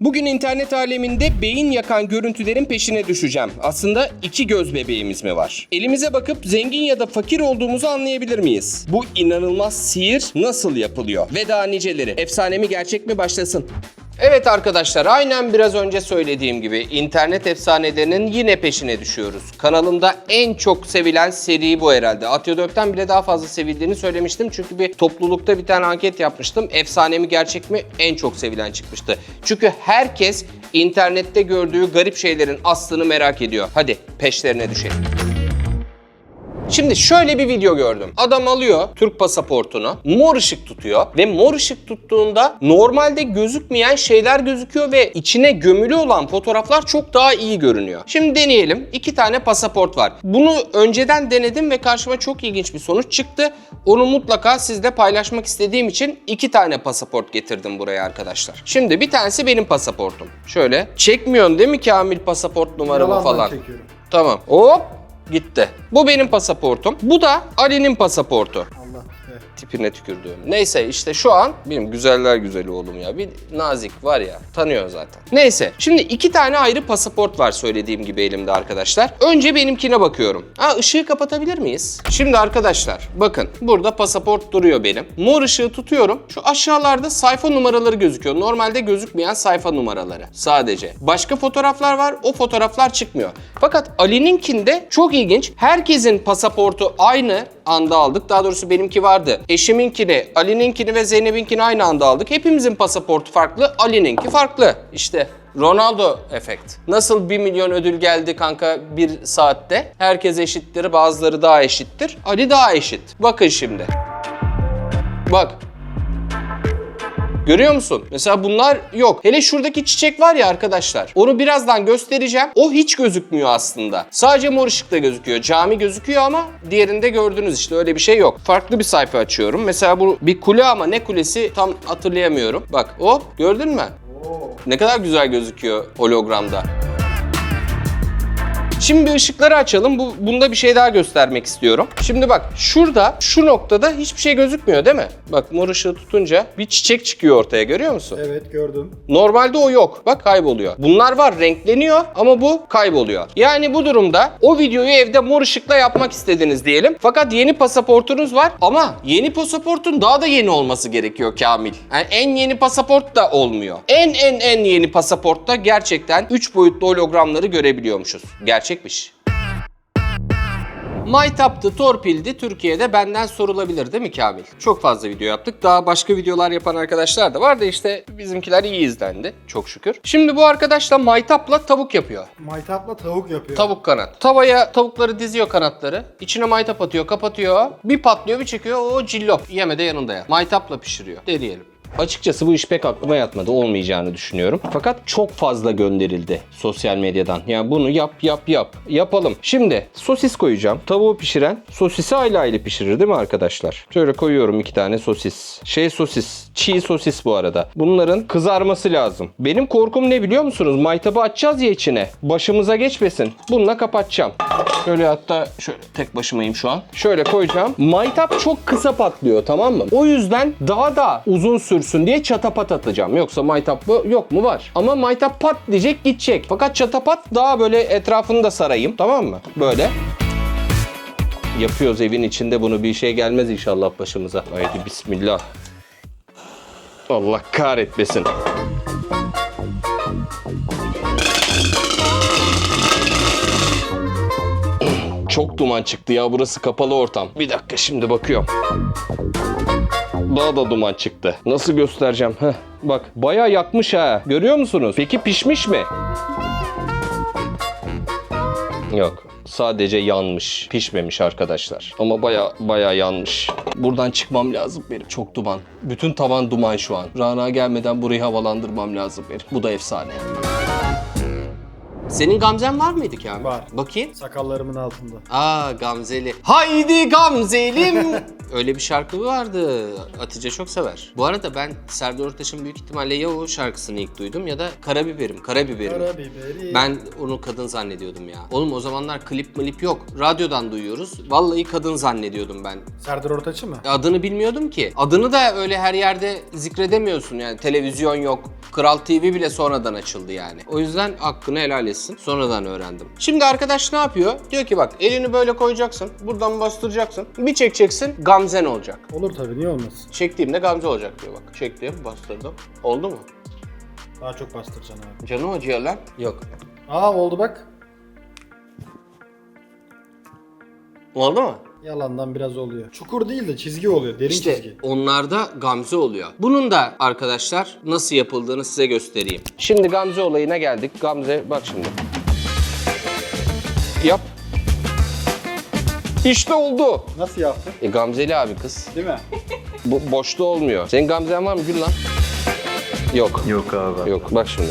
Bugün internet aleminde beyin yakan görüntülerin peşine düşeceğim. Aslında iki göz bebeğimiz mi var? Elimize bakıp zengin ya da fakir olduğumuzu anlayabilir miyiz? Bu inanılmaz sihir nasıl yapılıyor? Ve daha niceleri. Efsane mi gerçek mi başlasın? Evet arkadaşlar aynen biraz önce söylediğim gibi internet efsanelerinin yine peşine düşüyoruz. Kanalımda en çok sevilen seri bu herhalde. Atıyor Dök'ten bile daha fazla sevildiğini söylemiştim. Çünkü bir toplulukta bir tane anket yapmıştım. Efsane mi gerçek mi en çok sevilen çıkmıştı. Çünkü herkes internette gördüğü garip şeylerin aslını merak ediyor. Hadi peşlerine düşelim. Şimdi şöyle bir video gördüm. Adam alıyor Türk pasaportunu, mor ışık tutuyor ve mor ışık tuttuğunda normalde gözükmeyen şeyler gözüküyor ve içine gömülü olan fotoğraflar çok daha iyi görünüyor. Şimdi deneyelim. İki tane pasaport var. Bunu önceden denedim ve karşıma çok ilginç bir sonuç çıktı. Onu mutlaka sizle paylaşmak istediğim için iki tane pasaport getirdim buraya arkadaşlar. Şimdi bir tanesi benim pasaportum. Şöyle. Çekmiyorsun değil mi Kamil pasaport numaramı Yalandan falan? çekiyorum. Tamam. Hop gitti. Bu benim pasaportum. Bu da Ali'nin pasaportu. Tipine tükürdüğüm. Neyse işte şu an benim güzeller güzeli oğlum ya. Bir nazik var ya. Tanıyor zaten. Neyse. Şimdi iki tane ayrı pasaport var söylediğim gibi elimde arkadaşlar. Önce benimkine bakıyorum. Ha ışığı kapatabilir miyiz? Şimdi arkadaşlar bakın burada pasaport duruyor benim. Mor ışığı tutuyorum. Şu aşağılarda sayfa numaraları gözüküyor. Normalde gözükmeyen sayfa numaraları sadece. Başka fotoğraflar var. O fotoğraflar çıkmıyor. Fakat Ali'ninkinde çok ilginç. Herkesin pasaportu aynı anda aldık. Daha doğrusu benimki vardı. Eşiminkini, Ali'ninkini ve Zeynep'inkini aynı anda aldık. Hepimizin pasaportu farklı, Ali'ninki farklı. İşte Ronaldo efekt. Nasıl 1 milyon ödül geldi kanka bir saatte? Herkes eşittir, bazıları daha eşittir. Ali daha eşit. Bakın şimdi. Bak. Görüyor musun? Mesela bunlar yok. Hele şuradaki çiçek var ya arkadaşlar. Onu birazdan göstereceğim. O hiç gözükmüyor aslında. Sadece mor ışıkta gözüküyor. Cami gözüküyor ama diğerinde gördünüz işte öyle bir şey yok. Farklı bir sayfa açıyorum. Mesela bu bir kule ama ne kulesi tam hatırlayamıyorum. Bak hop gördün mü? Ne kadar güzel gözüküyor hologramda. Şimdi ışıkları açalım. Bu, bunda bir şey daha göstermek istiyorum. Şimdi bak şurada şu noktada hiçbir şey gözükmüyor değil mi? Bak mor ışığı tutunca bir çiçek çıkıyor ortaya görüyor musun? Evet gördüm. Normalde o yok. Bak kayboluyor. Bunlar var renkleniyor ama bu kayboluyor. Yani bu durumda o videoyu evde mor ışıkla yapmak istediniz diyelim. Fakat yeni pasaportunuz var ama yeni pasaportun daha da yeni olması gerekiyor Kamil. Yani en yeni pasaport da olmuyor. En en en yeni pasaportta gerçekten 3 boyutlu hologramları görebiliyormuşuz. Gerçekmiş. Maytap'tı, torpildi Türkiye'de benden sorulabilir değil mi Kamil? Çok fazla video yaptık. Daha başka videolar yapan arkadaşlar da var da işte bizimkiler iyi izlendi çok şükür. Şimdi bu arkadaşla Maytap'la tavuk yapıyor. Maytapla tavuk yapıyor. Tavuk kanat. Tavaya tavukları diziyor kanatları. İçine maytap atıyor, kapatıyor. Bir patlıyor, bir çıkıyor. O cillop. Yeme de yanında ya. Maytapla pişiriyor. Deneyelim. Açıkçası bu iş pek aklıma yatmadı. Olmayacağını düşünüyorum. Fakat çok fazla gönderildi sosyal medyadan. Yani bunu yap yap yap. Yapalım. Şimdi sosis koyacağım. Tavuğu pişiren sosisi ayrı ayrı pişirir değil mi arkadaşlar? Şöyle koyuyorum iki tane sosis. Şey sosis. Çiğ sosis bu arada. Bunların kızarması lazım. Benim korkum ne biliyor musunuz? Maytabı açacağız ya içine. Başımıza geçmesin. Bununla kapatacağım. Şöyle hatta şöyle tek başımayım şu an. Şöyle koyacağım. Maytap çok kısa patlıyor tamam mı? O yüzden daha da uzun sürsün diye çatapat atacağım. Yoksa maytap bu yok mu var. Ama maytap pat diyecek gidecek. Fakat çatapat daha böyle etrafını da sarayım tamam mı? Böyle. Yapıyoruz evin içinde bunu bir şey gelmez inşallah başımıza. Haydi bismillah. Allah kahretmesin. Çok duman çıktı ya burası kapalı ortam. Bir dakika şimdi bakıyorum. Daha da duman çıktı. Nasıl göstereceğim? Heh, bak bayağı yakmış ha. Görüyor musunuz? Peki pişmiş mi? Yok. Sadece yanmış. Pişmemiş arkadaşlar. Ama baya baya yanmış. Buradan çıkmam lazım benim. Çok duman. Bütün tavan duman şu an. Rana gelmeden burayı havalandırmam lazım benim. Bu da efsane. Senin Gamzen var mıydı Kamil? Var. Bakayım. Sakallarımın altında. Aa Gamzeli. Haydi Gamzelim. Öyle bir şarkı vardı. Hatice çok sever. Bu arada ben Serdar Ortaç'ın büyük ihtimalle ya o şarkısını ilk duydum ya da Karabiberim. Karabiberim. Karabiberi. Ben onu kadın zannediyordum ya. Oğlum o zamanlar klip milip yok. Radyodan duyuyoruz. Vallahi kadın zannediyordum ben. Serdar Ortaç'ı mı? Adını bilmiyordum ki. Adını da öyle her yerde zikredemiyorsun yani. Televizyon yok. Kral TV bile sonradan açıldı yani. O yüzden hakkını helal etsin. Sonradan öğrendim. Şimdi arkadaş ne yapıyor? Diyor ki bak elini böyle koyacaksın. Buradan bastıracaksın. Bir çekeceksin. Gamzen olacak. Olur tabii niye olmasın? Çektiğimde Gamze olacak diyor bak. Çektim, bastırdım. Oldu mu? Daha çok bastıracaksın abi. Canım acıyor lan. Yok. Aa oldu bak. Oldu mu? Yalandan biraz oluyor. Çukur değil de çizgi oluyor. Derin İşte çizgi. onlarda Gamze oluyor. Bunun da arkadaşlar nasıl yapıldığını size göstereyim. Şimdi Gamze olayına geldik. Gamze bak şimdi. Yap. İşte oldu. Nasıl yaptın? E Gamzeli abi kız. Değil mi? Bu boşta olmuyor. Senin Gamzen var mı Gül lan? Yok. Yok abi. Yok bak şimdi.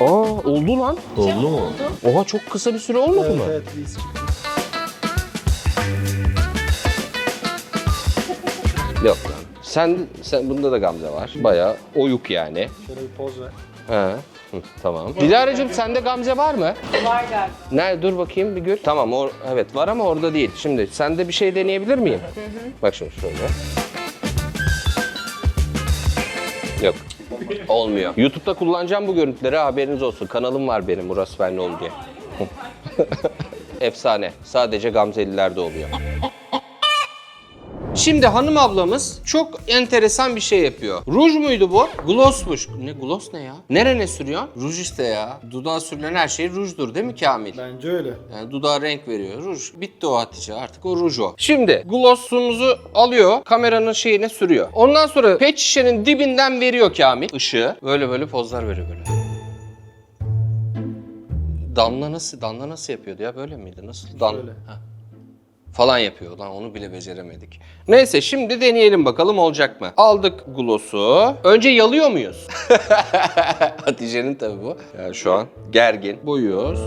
Aa oldu lan. Oldu mu? Oha çok kısa bir süre olmadı evet mı? evet biz çıktık. Yok lan. Sen, sen bunda da Gamze var. Bayağı oyuk yani. Şöyle bir poz ver. He. Hı, tamam. Dilara'cığım sende Gamze var mı? Var galiba. Nerede dur bakayım bir gör. Tamam o evet var ama orada değil. Şimdi sende bir şey deneyebilir miyim? Bak şimdi şöyle. Olmuyor. YouTube'da kullanacağım bu görüntüleri haberiniz olsun. Kanalım var benim Murat Fenlioğlu diye. Efsane. Sadece Gamzelilerde oluyor. Şimdi hanım ablamız çok enteresan bir şey yapıyor. Ruj muydu bu? Glossmuş. Ne gloss ne ya? Nerene sürüyor? Ruj işte ya. Dudağa sürülen her şey rujdur değil mi Kamil? Bence öyle. Yani dudağa renk veriyor. Ruj. Bitti o Hatice artık o ruj o. Şimdi glossumuzu alıyor kameranın şeyine sürüyor. Ondan sonra pet şişenin dibinden veriyor Kamil ışığı. Böyle böyle pozlar veriyor böyle. Damla nasıl, Damla nasıl yapıyordu ya böyle miydi? Nasıl? Damla. Şöyle. Ha. Falan yapıyor lan onu bile beceremedik. Neyse şimdi deneyelim bakalım olacak mı? Aldık gloss'u. Önce yalıyor muyuz? Hatice'nin tabii bu. Yani şu an gergin. Boyuyoruz.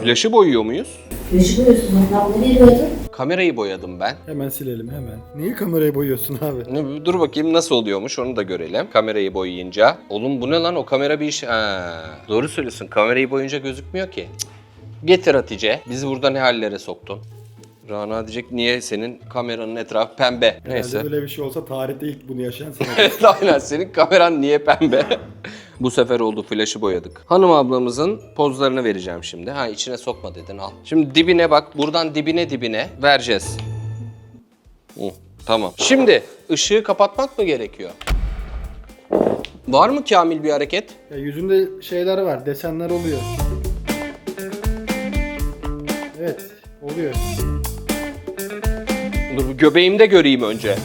Flaşı boyuyor muyuz? Güneşi boyuyorsun. Ben nereye boyadın? Kamerayı boyadım ben. Hemen silelim hemen. Niye kamerayı boyuyorsun abi? Ne- Dur bakayım nasıl oluyormuş onu da görelim. Kamerayı boyayınca. Oğlum bu ne lan o kamera bir iş... Ha, doğru söylüyorsun kamerayı boyayınca gözükmüyor ki. Cık. Getir Hatice. Bizi burada ne hallere soktun? Rana diyecek niye senin kameranın etrafı pembe. Neyse. Herhalde böyle bir şey olsa tarihte ilk bunu yaşayan sana. Aynen senin kameran niye pembe? Bu sefer oldu flaşı boyadık. Hanım ablamızın pozlarını vereceğim şimdi. Ha içine sokma dedin al. Şimdi dibine bak. Buradan dibine dibine vereceğiz. Hı, tamam. Şimdi ışığı kapatmak mı gerekiyor? Var mı Kamil bir hareket? ya yüzünde şeyler var, desenler oluyor. Evet, oluyor. Dur göbeğimde göreyim önce.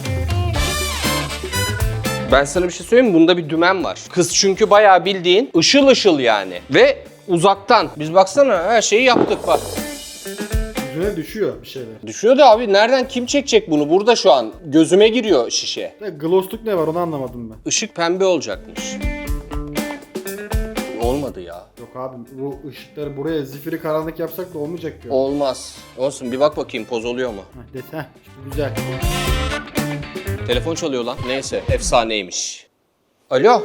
Ben sana bir şey söyleyeyim mi? Bunda bir dümen var. Kız çünkü bayağı bildiğin ışıl ışıl yani. Ve uzaktan. Biz baksana her şeyi yaptık bak. Yüzüne düşüyor bir şeyler. Düşüyor da abi nereden kim çekecek bunu? Burada şu an gözüme giriyor şişe. Ya glossluk ne var onu anlamadım ben. Işık pembe olacakmış. Olmadı ya. Yok abi bu ışıkları buraya zifiri karanlık yapsak da olmayacak ki. Olmaz. Olsun bir bak bakayım poz oluyor mu? Heh, desen. Şimdi güzel. Telefon çalıyor lan. Neyse efsaneymiş. Alo.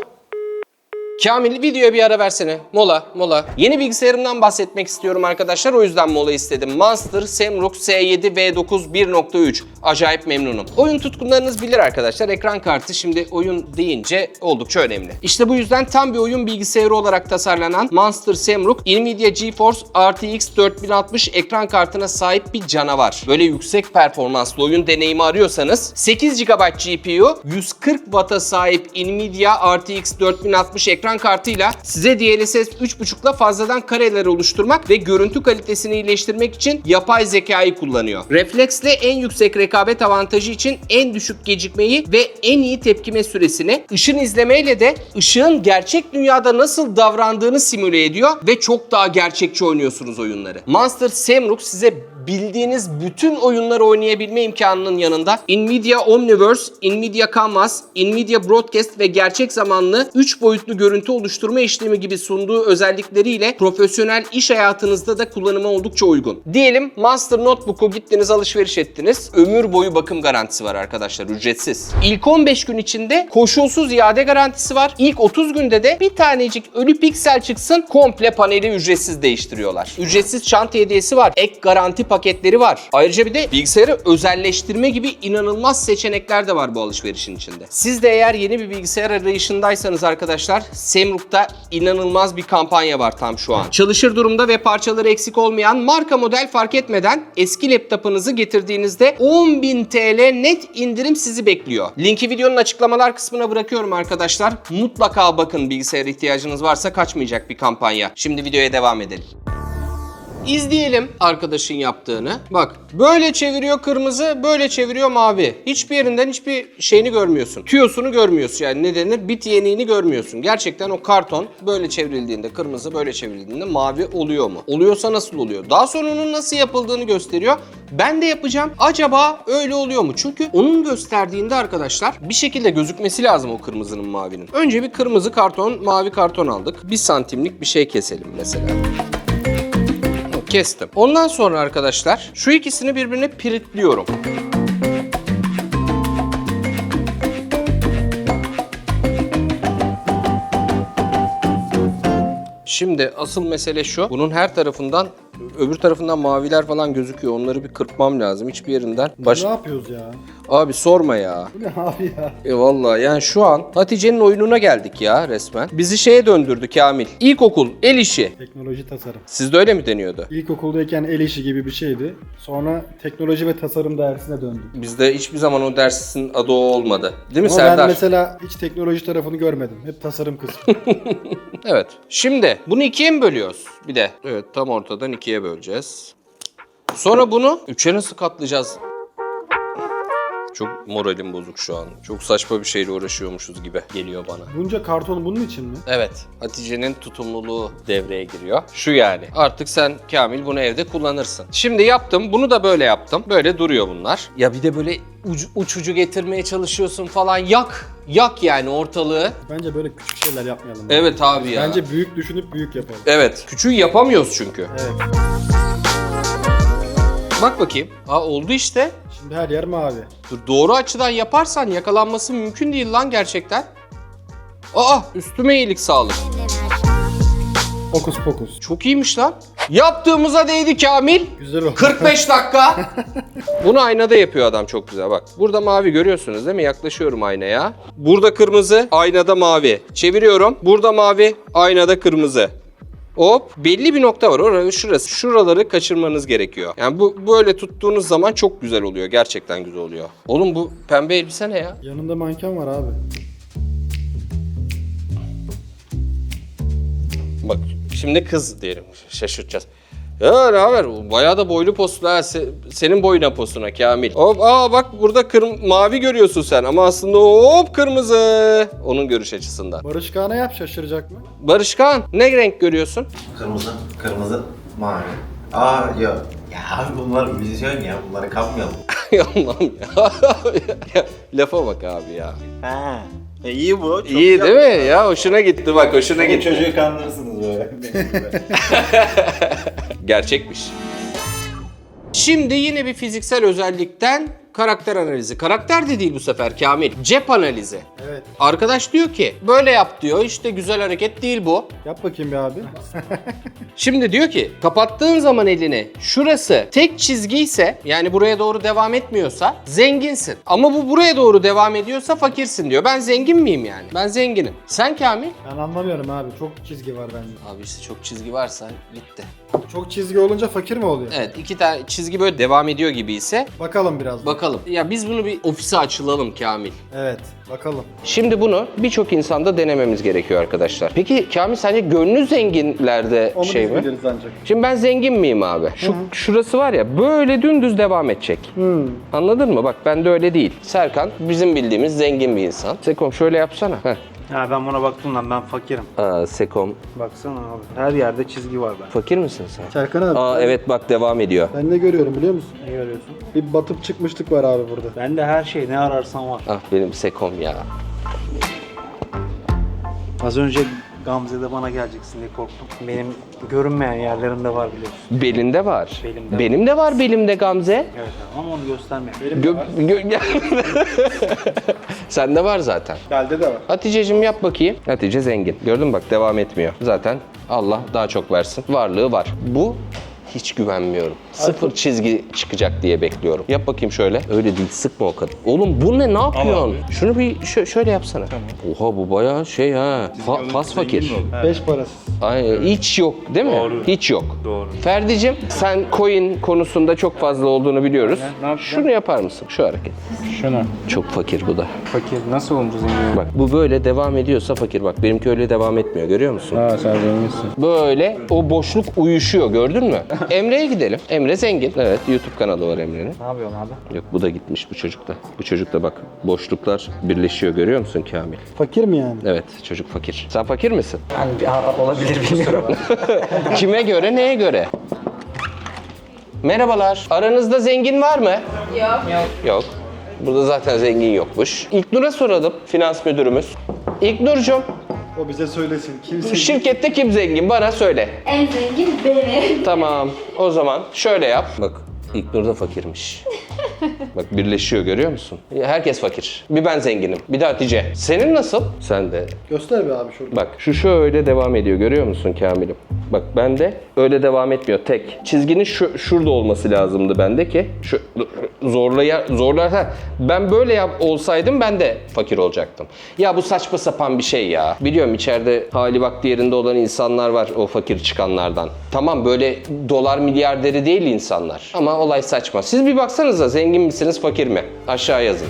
Kamil videoya bir ara versene. Mola, mola. Yeni bilgisayarımdan bahsetmek istiyorum arkadaşlar. O yüzden mola istedim. Monster Semruk S7 V9 1.3. Acayip memnunum. Oyun tutkunlarınız bilir arkadaşlar. Ekran kartı şimdi oyun deyince oldukça önemli. İşte bu yüzden tam bir oyun bilgisayarı olarak tasarlanan Monster Semruk Nvidia GeForce RTX 4060 ekran kartına sahip bir canavar. Böyle yüksek performanslı oyun deneyimi arıyorsanız 8 GB GPU, 140 Watt'a sahip Nvidia RTX 4060 ekran kartıyla size DLSS 3.5'la fazladan kareler oluşturmak ve görüntü kalitesini iyileştirmek için yapay zekayı kullanıyor. Refleksle en yüksek rekabet avantajı için en düşük gecikmeyi ve en iyi tepkime süresini, ışın izlemeyle de ışığın gerçek dünyada nasıl davrandığını simüle ediyor ve çok daha gerçekçi oynuyorsunuz oyunları. Monster Semruk size bildiğiniz bütün oyunları oynayabilme imkanının yanında Nvidia Omniverse, Nvidia Canvas, Nvidia Broadcast ve gerçek zamanlı 3 boyutlu görüntü oluşturma işlemi gibi sunduğu özellikleriyle profesyonel iş hayatınızda da kullanıma oldukça uygun. Diyelim Master Notebook'u gittiniz alışveriş ettiniz. Ömür boyu bakım garantisi var arkadaşlar ücretsiz. İlk 15 gün içinde koşulsuz iade garantisi var. İlk 30 günde de bir tanecik ölü piksel çıksın komple paneli ücretsiz değiştiriyorlar. Ücretsiz çanta hediyesi var. Ek garanti paketleri var. Ayrıca bir de bilgisayarı özelleştirme gibi inanılmaz seçenekler de var bu alışverişin içinde. Siz de eğer yeni bir bilgisayar arayışındaysanız arkadaşlar Semruk'ta inanılmaz bir kampanya var tam şu an. Çalışır durumda ve parçaları eksik olmayan marka model fark etmeden eski laptopunuzu getirdiğinizde 10.000 TL net indirim sizi bekliyor. Linki videonun açıklamalar kısmına bırakıyorum arkadaşlar. Mutlaka bakın bilgisayar ihtiyacınız varsa kaçmayacak bir kampanya. Şimdi videoya devam edelim. İzleyelim arkadaşın yaptığını. Bak böyle çeviriyor kırmızı, böyle çeviriyor mavi. Hiçbir yerinden hiçbir şeyini görmüyorsun. Tüyosunu görmüyorsun yani ne denir? Bit yeniğini görmüyorsun. Gerçekten o karton böyle çevrildiğinde kırmızı, böyle çevrildiğinde mavi oluyor mu? Oluyorsa nasıl oluyor? Daha sonra onun nasıl yapıldığını gösteriyor. Ben de yapacağım. Acaba öyle oluyor mu? Çünkü onun gösterdiğinde arkadaşlar bir şekilde gözükmesi lazım o kırmızının mavinin. Önce bir kırmızı karton, mavi karton aldık. Bir santimlik bir şey keselim mesela kestim. Ondan sonra arkadaşlar şu ikisini birbirine piritliyorum. Şimdi asıl mesele şu. Bunun her tarafından öbür tarafından maviler falan gözüküyor. Onları bir kırpmam lazım. Hiçbir yerinden. Baş... Ne yapıyoruz ya? Abi sorma ya. Bu ne abi ya? E vallahi yani şu an Hatice'nin oyununa geldik ya resmen. Bizi şeye döndürdü Kamil. İlkokul, el işi. Teknoloji tasarım. Sizde öyle mi deniyordu? İlkokuldayken el işi gibi bir şeydi. Sonra teknoloji ve tasarım dersine döndüm. Bizde hiçbir zaman o dersin adı o olmadı. Değil mi Ama Serdar? ben mesela hiç teknoloji tarafını görmedim. Hep tasarım kısmı. Evet. Şimdi bunu ikiye mi bölüyoruz? Bir de. Evet tam ortadan ikiye böleceğiz. Sonra bunu üçe nasıl katlayacağız? Çok moralim bozuk şu an. Çok saçma bir şeyle uğraşıyormuşuz gibi geliyor bana. Bunca karton bunun için mi? Evet. Hatice'nin tutumluluğu devreye giriyor. Şu yani. Artık sen Kamil bunu evde kullanırsın. Şimdi yaptım. Bunu da böyle yaptım. Böyle duruyor bunlar. Ya bir de böyle ucu, uçucu getirmeye çalışıyorsun falan. Yak. Yak yani ortalığı. Bence böyle küçük şeyler yapmayalım. Evet abi ya. Bence büyük düşünüp büyük yapalım. Evet. Küçüğü yapamıyoruz çünkü. Evet. Bak bakayım. Aa oldu işte. Şimdi her yer mavi. Dur, doğru açıdan yaparsan yakalanması mümkün değil lan gerçekten. Aa üstüme iyilik sağlık. Fokus fokus. Çok iyiymiş lan. Yaptığımıza değdi Kamil. Güzel oldu. 45 dakika. Bunu aynada yapıyor adam çok güzel bak. Burada mavi görüyorsunuz değil mi? Yaklaşıyorum aynaya. Burada kırmızı, aynada mavi. Çeviriyorum. Burada mavi, aynada kırmızı. Hop belli bir nokta var orası şurası. Şuraları kaçırmanız gerekiyor. Yani bu böyle tuttuğunuz zaman çok güzel oluyor. Gerçekten güzel oluyor. Oğlum bu pembe elbise ne ya? Yanında manken var abi. Bak şimdi kız diyelim şaşırtacağız. Ya ne haber? Bayağı da boylu poslu ha. Se- senin boyuna posuna Kamil. Hop aa bak burada kırm- mavi görüyorsun sen ama aslında hop kırmızı. Onun görüş açısından. Barış Kağan'a yap şaşıracak mı? Barışkan ne renk görüyorsun? Kırmızı, kırmızı, mavi. Aa yok. Ya abi bunlar vizyon ya. Bunları kapmayalım. Ya Allah'ım ya. ya. Lafa bak abi ya. Ha. E iyi bu. Çok İyi değil mi? Ya hoşuna gitti bak hoşuna gitti. çocuğu kandırırsınız böyle. Gerçekmiş. Şimdi yine bir fiziksel özellikten karakter analizi. Karakter de değil bu sefer Kamil. Cep analizi. Evet. Arkadaş diyor ki böyle yap diyor işte güzel hareket değil bu. Yap bakayım bir abi. Şimdi diyor ki kapattığın zaman elini şurası tek çizgi ise yani buraya doğru devam etmiyorsa zenginsin. Ama bu buraya doğru devam ediyorsa fakirsin diyor. Ben zengin miyim yani? Ben zenginim. Sen Kamil? Ben anlamıyorum abi. Çok çizgi var bence. Abi işte çok çizgi varsa bitti. Çok çizgi olunca fakir mi oluyor? Evet iki tane çizgi böyle devam ediyor gibi ise Bakalım biraz. bakalım. Ya biz bunu bir ofise açılalım Kamil. Evet. Bakalım. Şimdi bunu birçok insanda denememiz gerekiyor arkadaşlar. Peki Kamil sence gönlü zenginlerde Onu şey biz mi? biliriz ancak. Şimdi ben zengin miyim abi? Şu şurası var ya böyle dümdüz devam edecek. Anladın mı? Bak ben de öyle değil. Serkan bizim bildiğimiz zengin bir insan. Sekom şöyle yapsana. Heh. Ya ben buna baktım lan ben fakirim. Aa, Sekom. Baksana abi. Her yerde çizgi var ben. Fakir misin sen? Serkan abi. Aa evet bak devam ediyor. Ben ne görüyorum biliyor musun? Ne görüyorsun? Bir batıp çıkmışlık var abi burada. Bende her şey ne ararsan var. Ah benim Sekom ya. Az önce Gamze'de bana geleceksin diye korktum. Benim görünmeyen yerlerimde var biliyorsun. Belinde var. Belimde Benim de var belimde Gamze. Evet abi ama onu gösterme. Gö- gö- Sende var zaten. Belde de var. Hatice'cim yap bakayım. Hatice zengin. Gördün mü bak devam etmiyor. Zaten Allah daha çok versin. Varlığı var. Bu hiç güvenmiyorum. Sıfır çizgi çıkacak diye bekliyorum. Yap bakayım şöyle. Öyle değil sıkma o kadar. Oğlum bu ne ne yapıyorsun? Şunu bir şö- şöyle yapsana. Oha bu bayağı şey ha. Fa- fas fakir. Beş parasız. Ay, hiç yok değil mi? Hiç yok. Doğru. Ferdi'cim sen coin konusunda çok fazla olduğunu biliyoruz. Ne yapacağım? Şunu yapar mısın? Şu hareket. Şunu. Çok fakir bu da. Fakir nasıl olunca zengin? Bak bu böyle devam ediyorsa fakir bak. Benimki öyle devam etmiyor görüyor musun? Ha sen zenginsin. Böyle o boşluk uyuşuyor gördün mü? Emre'ye gidelim. Emre zengin. Evet YouTube kanalı var Emre'nin. Ne yapıyorsun abi? Yok bu da gitmiş bu çocuk da. Bu çocuk da bak boşluklar birleşiyor görüyor musun Kamil? Fakir mi yani? Evet çocuk fakir. Sen fakir misin? Yani olabilir bilmiyorum. Kime göre neye göre? Merhabalar. Aranızda zengin var mı? Yok. Yok. Burada zaten zengin yokmuş. İlknur'a soralım finans müdürümüz. İlknur'cum O bize söylesin. Kimse bu şirkette kim zengin bana söyle. En zengin benim. Tamam o zaman şöyle yap. Bak İlknur da fakirmiş. Bak birleşiyor görüyor musun? Herkes fakir. Bir ben zenginim. Bir de Hatice. Senin nasıl? Sen de. göster bir abi şurada. Bak şu şöyle devam ediyor görüyor musun Kamil'im? Bak bende öyle devam etmiyor tek. Çizginin şu, şurada olması lazımdı bende ki şu zorlaya zorlarsa ben böyle yap olsaydım ben de fakir olacaktım. Ya bu saçma sapan bir şey ya. Biliyorum içeride hali vakti yerinde olan insanlar var o fakir çıkanlardan. Tamam böyle dolar milyarderi değil insanlar. Ama olay saçma. Siz bir baksanıza zengin misiniz fakir mi? Aşağı yazın.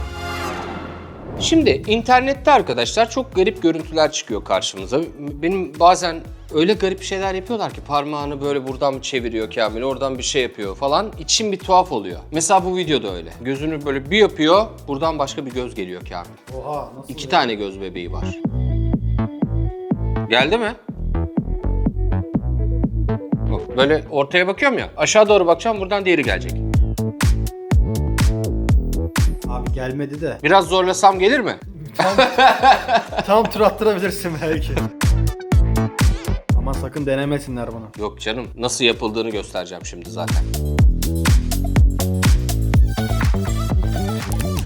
Şimdi internette arkadaşlar çok garip görüntüler çıkıyor karşımıza. Benim bazen öyle garip şeyler yapıyorlar ki parmağını böyle buradan çeviriyor Kamil, oradan bir şey yapıyor falan. İçim bir tuhaf oluyor. Mesela bu videoda öyle. Gözünü böyle bir yapıyor, buradan başka bir göz geliyor Kamil. Oha nasıl? İki tane göz bebeği var. Geldi mi? Bak, Böyle ortaya bakıyorum ya, aşağı doğru bakacağım buradan diğeri gelecek. Abi gelmedi de. Biraz zorlasam gelir mi? Tam tur attırabilirsin belki. Ama sakın denemesinler bunu. Yok canım. Nasıl yapıldığını göstereceğim şimdi zaten.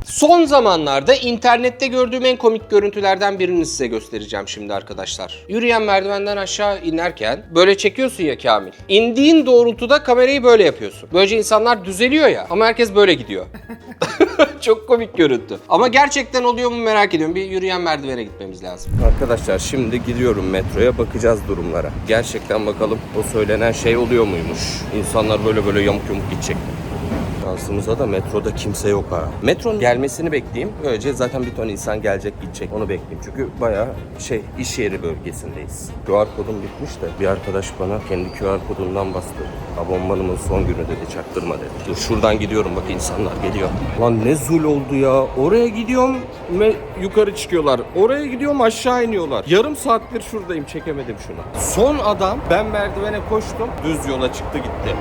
Son zamanlarda internette gördüğüm en komik görüntülerden birini size göstereceğim şimdi arkadaşlar. Yürüyen merdivenden aşağı inerken böyle çekiyorsun ya Kamil. İndiğin doğrultuda kamerayı böyle yapıyorsun. Böylece insanlar düzeliyor ya ama herkes böyle gidiyor. Çok komik görüntü. Ama gerçekten oluyor mu merak ediyorum. Bir yürüyen merdivene gitmemiz lazım. Arkadaşlar şimdi gidiyorum metroya bakacağız durumlara. Gerçekten bakalım o söylenen şey oluyor muymuş? İnsanlar böyle böyle yamuk yamuk gidecek. Şansımıza da metroda kimse yok ha. Metronun gelmesini bekleyeyim. Böylece zaten bir ton insan gelecek gidecek. Onu bekleyeyim. Çünkü bayağı şey iş yeri bölgesindeyiz. QR kodum bitmiş de bir arkadaş bana kendi QR kodundan bastı. Abonmanımın son günü dedi çaktırma dedi. Dur şuradan gidiyorum bak insanlar geliyor. Lan ne zul oldu ya. Oraya gidiyorum ve yukarı çıkıyorlar. Oraya gidiyorum aşağı iniyorlar. Yarım saattir şuradayım çekemedim şunu. Son adam ben merdivene koştum düz yola çıktı gitti.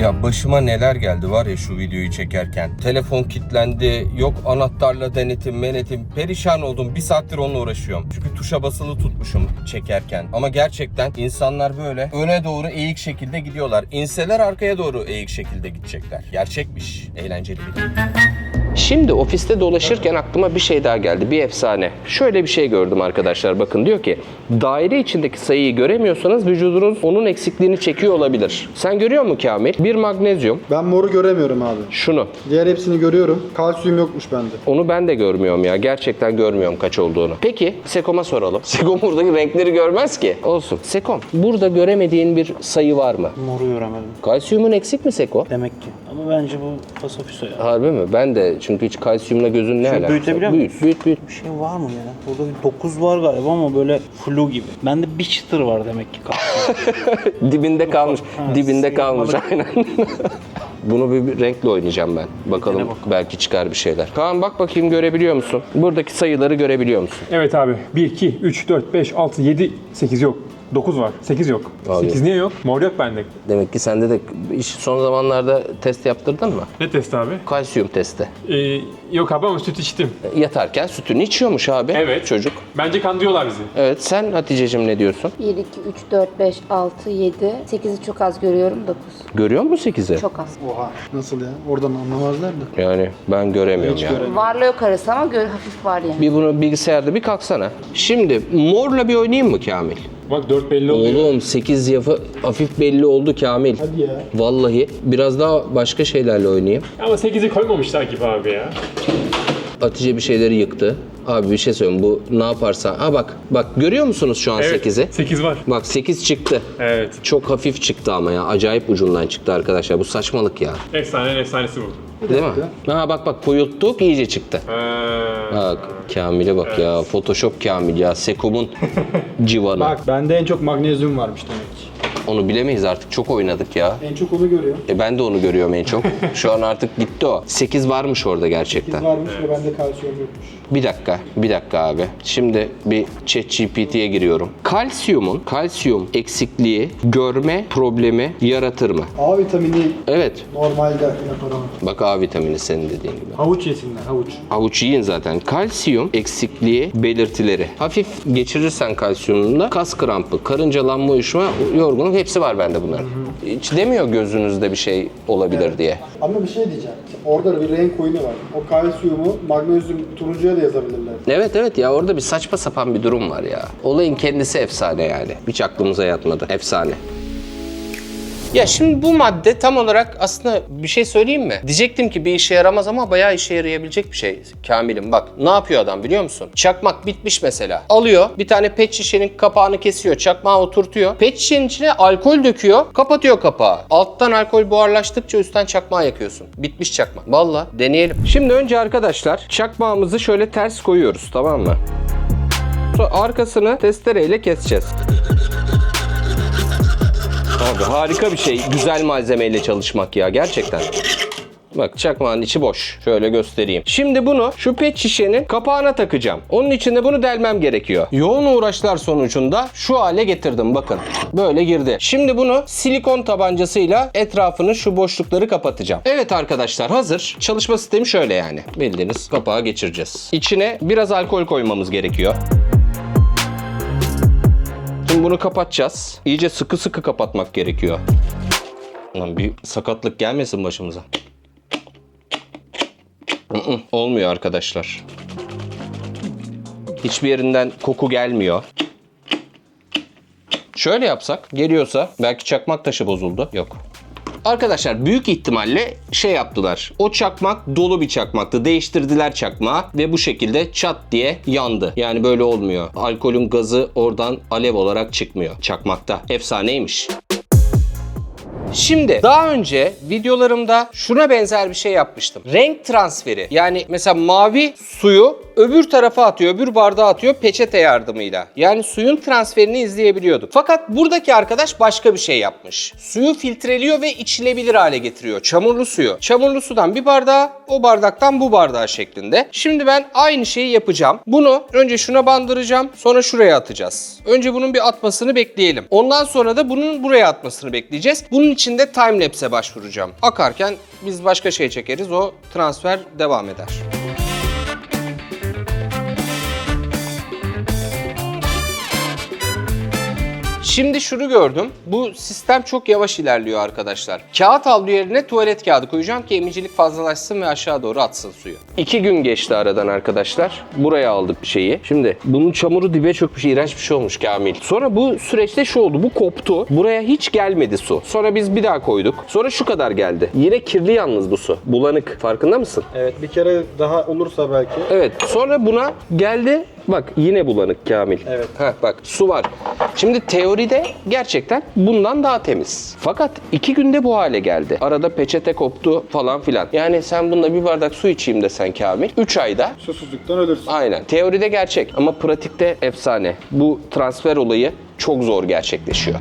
Ya başıma neler geldi var ya şu videoyu çekerken. Telefon kilitlendi, yok anahtarla denetim, menetim. Perişan oldum. Bir saattir onunla uğraşıyorum. Çünkü tuşa basılı tutmuşum çekerken. Ama gerçekten insanlar böyle öne doğru eğik şekilde gidiyorlar. İnseler arkaya doğru eğik şekilde gidecekler. Gerçekmiş. Eğlenceli bir Şimdi ofiste dolaşırken aklıma bir şey daha geldi. Bir efsane. Şöyle bir şey gördüm arkadaşlar. Bakın diyor ki daire içindeki sayıyı göremiyorsanız vücudunuz onun eksikliğini çekiyor olabilir. Sen görüyor musun Kamil? Bir magnezyum. Ben moru göremiyorum abi. Şunu. Diğer hepsini görüyorum. Kalsiyum yokmuş bende. Onu ben de görmüyorum ya. Gerçekten görmüyorum kaç olduğunu. Peki Sekom'a soralım. Sekom buradaki renkleri görmez ki. Olsun. Sekom burada göremediğin bir sayı var mı? Moru göremedim. Kalsiyumun eksik mi Seko? Demek ki. Ama bence bu fasafiso ya. Harbi mi? Ben de çünkü hiç kalsiyumla gözün ne alakası? büyütebiliyor Büyüt, muyuz? büyüt, büyüt. Bir şey var mı ya? Burada bir 9 var galiba ama böyle flu gibi. Bende bir çıtır var demek ki. Dibinde kalmış. Ha, Dibinde sıyırmalık. kalmış aynen. Bunu bir, bir renkle oynayacağım ben. Bakalım belki çıkar bir şeyler. Kaan bak bakayım görebiliyor musun? Buradaki sayıları görebiliyor musun? Evet abi. 1, 2, 3, 4, 5, 6, 7, 8 yok. 9 var. 8 yok. Abi. 8 niye yok? Mor yok bende. Demek ki sende de iş son zamanlarda test yaptırdın mı? Ne test abi? Kalsiyum testi. Ee, yok abi ama süt içtim. Yatarken sütünü içiyormuş abi Evet. çocuk. Bence kandırıyorlar bizi. Evet sen Hatice'cim ne diyorsun? 1, 2, 3, 4, 5, 6, 7. 8'i çok az görüyorum. 9. Görüyor musun 8'i? Çok az. Oha nasıl ya? Oradan anlamazlar da. Yani ben göremiyorum Hiç ya. göremiyorum. Varlığı yok arası ama gör, hafif var yani. Bir bunu bilgisayarda bir kalksana. Şimdi morla bir oynayayım mı Kamil? Bak 4 belli oluyor. Oğlum 8 yapı hafif belli oldu Kamil. Hadi ya. Vallahi biraz daha başka şeylerle oynayayım. Ama 8'i koymamışlar gibi abi ya. Hatice bir şeyleri yıktı. Abi bir şey söyleyeyim bu ne yaparsan. Ha bak bak görüyor musunuz şu an Evet. 8'i? 8 var. Bak 8 çıktı. Evet. Çok hafif çıktı ama ya. Acayip ucundan çıktı arkadaşlar. Bu saçmalık ya. Efsanenin efsanesi bu. Değil mi? Ha bak bak koyulttuk iyice çıktı. Ha. Bak Kamil'e bak ya. Photoshop Kamil ya. Sekom'un civanı. Bak bende en çok magnezyum varmış demek ki. Onu bilemeyiz artık. Çok oynadık ya. En çok onu görüyorum. E ben de onu görüyorum en çok. Şu an artık gitti o. 8 varmış orada gerçekten. Varmış ve bende kalsiyum yokmuş. Bir dakika, bir dakika abi. Şimdi bir ChatGPT'ye giriyorum. Kalsiyumun, kalsiyum eksikliği görme problemi yaratır mı? A vitamini Evet. normalde yapar ama. Bak A vitamini senin dediğin gibi. Havuç yesinler havuç. Havuç yiyin zaten. Kalsiyum eksikliği belirtileri. Hafif geçirirsen kalsiyumunda kas krampı, karıncalanma, uyuşma, yorgunluk hepsi var bende bunların. Hiç demiyor gözünüzde bir şey olabilir diye. Ama bir şey diyeceğim. Orada bir renk oyunu var. O kalsiyumu magnezyum turuncuya da yazabilirler. Evet evet ya orada bir saçma sapan bir durum var ya. Olayın kendisi efsane yani. Hiç aklımıza yatmadı. Efsane. Ya şimdi bu madde tam olarak aslında bir şey söyleyeyim mi? Diyecektim ki bir işe yaramaz ama bayağı işe yarayabilecek bir şey Kamil'im. Bak ne yapıyor adam biliyor musun? Çakmak bitmiş mesela. Alıyor bir tane pet şişenin kapağını kesiyor. Çakmağı oturtuyor. Pet şişenin içine alkol döküyor. Kapatıyor kapağı. Alttan alkol buharlaştıkça üstten çakmağı yakıyorsun. Bitmiş çakmak. Valla deneyelim. Şimdi önce arkadaşlar çakmağımızı şöyle ters koyuyoruz tamam mı? Sonra arkasını testereyle keseceğiz. Abi harika bir şey. Güzel malzemeyle çalışmak ya gerçekten. Bak çakmağın içi boş. Şöyle göstereyim. Şimdi bunu şu pet şişenin kapağına takacağım. Onun için de bunu delmem gerekiyor. Yoğun uğraşlar sonucunda şu hale getirdim bakın. Böyle girdi. Şimdi bunu silikon tabancasıyla etrafını şu boşlukları kapatacağım. Evet arkadaşlar hazır. Çalışma sistemi şöyle yani. Bildiğiniz kapağı geçireceğiz. İçine biraz alkol koymamız gerekiyor. Şimdi bunu kapatacağız. İyice sıkı sıkı kapatmak gerekiyor. Lan bir sakatlık gelmesin başımıza. Olmuyor arkadaşlar. Hiçbir yerinden koku gelmiyor. Şöyle yapsak geliyorsa belki çakmak taşı bozuldu. Yok. Arkadaşlar büyük ihtimalle şey yaptılar. O çakmak dolu bir çakmaktı. Değiştirdiler çakmağı ve bu şekilde çat diye yandı. Yani böyle olmuyor. Alkolün gazı oradan alev olarak çıkmıyor çakmakta. Efsaneymiş. Şimdi daha önce videolarımda şuna benzer bir şey yapmıştım. Renk transferi. Yani mesela mavi suyu öbür tarafa atıyor, öbür bardağa atıyor peçete yardımıyla. Yani suyun transferini izleyebiliyorduk. Fakat buradaki arkadaş başka bir şey yapmış. Suyu filtreliyor ve içilebilir hale getiriyor. Çamurlu suyu. Çamurlu sudan bir bardağa, o bardaktan bu bardağa şeklinde. Şimdi ben aynı şeyi yapacağım. Bunu önce şuna bandıracağım, sonra şuraya atacağız. Önce bunun bir atmasını bekleyelim. Ondan sonra da bunun buraya atmasını bekleyeceğiz. Bunun için de timelapse'e başvuracağım. Akarken biz başka şey çekeriz, o transfer devam eder. Şimdi şunu gördüm. Bu sistem çok yavaş ilerliyor arkadaşlar. Kağıt havlu yerine tuvalet kağıdı koyacağım ki emicilik fazlalaşsın ve aşağı doğru atsın suyu. İki gün geçti aradan arkadaşlar. Buraya aldık bir şeyi. Şimdi bunun çamuru dibe çökmüş, iğrenç bir şey olmuş Kamil. Sonra bu süreçte şu oldu. Bu koptu. Buraya hiç gelmedi su. Sonra biz bir daha koyduk. Sonra şu kadar geldi. Yine kirli yalnız bu su. Bulanık. Farkında mısın? Evet bir kere daha olursa belki. Evet. Sonra buna geldi. Bak yine bulanık Kamil. Evet. Heh, bak su var. Şimdi teoride gerçekten bundan daha temiz. Fakat iki günde bu hale geldi. Arada peçete koptu falan filan. Yani sen bunda bir bardak su içeyim desen Kamil. 3 ayda Susuzluktan ölürsün. aynen. Teoride gerçek ama pratikte efsane. Bu transfer olayı çok zor gerçekleşiyor.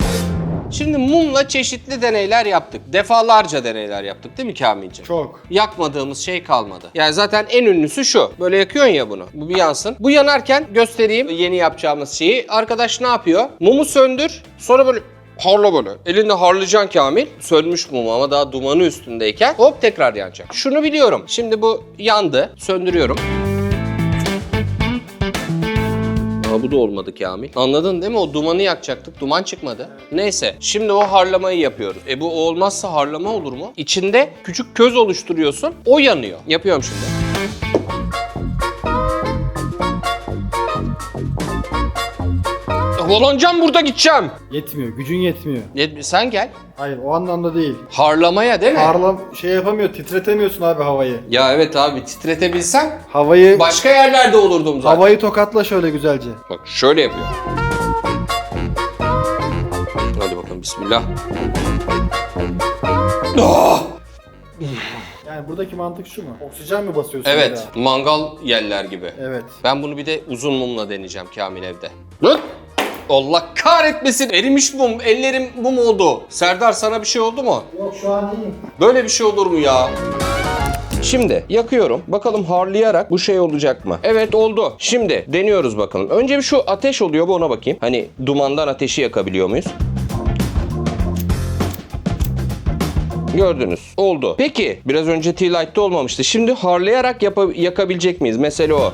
Şimdi mumla çeşitli deneyler yaptık. Defalarca deneyler yaptık değil mi Kamilciğim? Çok. Yakmadığımız şey kalmadı. Yani zaten en ünlüsü şu. Böyle yakıyorsun ya bunu. Bu bir yansın. Bu yanarken göstereyim yeni yapacağımız şeyi. Arkadaş ne yapıyor? Mumu söndür. Sonra böyle harla böyle. Elinde harlayacaksın Kamil. Sönmüş mum ama daha dumanı üstündeyken hop tekrar yanacak. Şunu biliyorum. Şimdi bu yandı. Söndürüyorum. Aa, bu da olmadı Kamil. Anladın değil mi? O dumanı yakacaktık. Duman çıkmadı. Neyse. Şimdi o harlamayı yapıyoruz. E bu olmazsa harlama olur mu? İçinde küçük köz oluşturuyorsun. O yanıyor. Yapıyorum şimdi. Havalanacağım burada gideceğim. Yetmiyor. Gücün yetmiyor. Yetmi- Sen gel. Hayır o anlamda değil. Harlamaya değil mi? Parlam şey yapamıyor. Titretemiyorsun abi havayı. ya evet abi titretebilsem Havayı başka yerlerde olurdum zaten. havayı tokatla şöyle güzelce. Bak şöyle yapıyor. Hadi bakalım bismillah. Ah! Yani buradaki mantık şu mu? Oksijen mi basıyorsun? Evet, bir mangal yerler gibi. Evet. Ben bunu bir de uzun mumla deneyeceğim Kamil evde. Lan! Allah kahretmesin. Erimiş mum, ellerim mum oldu. Serdar sana bir şey oldu mu? Yok şu an değil. Böyle bir şey olur mu ya? Şimdi yakıyorum. Bakalım harlayarak bu şey olacak mı? Evet oldu. Şimdi deniyoruz bakalım. Önce bir şu ateş oluyor bu ona bakayım. Hani dumandan ateşi yakabiliyor muyuz? Gördünüz. Oldu. Peki biraz önce T-Light'te olmamıştı. Şimdi harlayarak yakabilecek miyiz? Mesele o.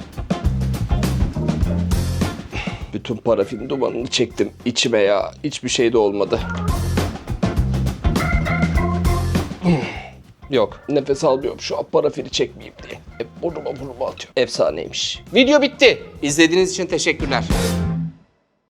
Bütün parafin dumanını çektim içime ya. Hiçbir şey de olmadı. Yok nefes almıyorum şu an parafini çekmeyeyim diye. Hep burnuma burnuma atıyor. Efsaneymiş. Video bitti. İzlediğiniz için teşekkürler.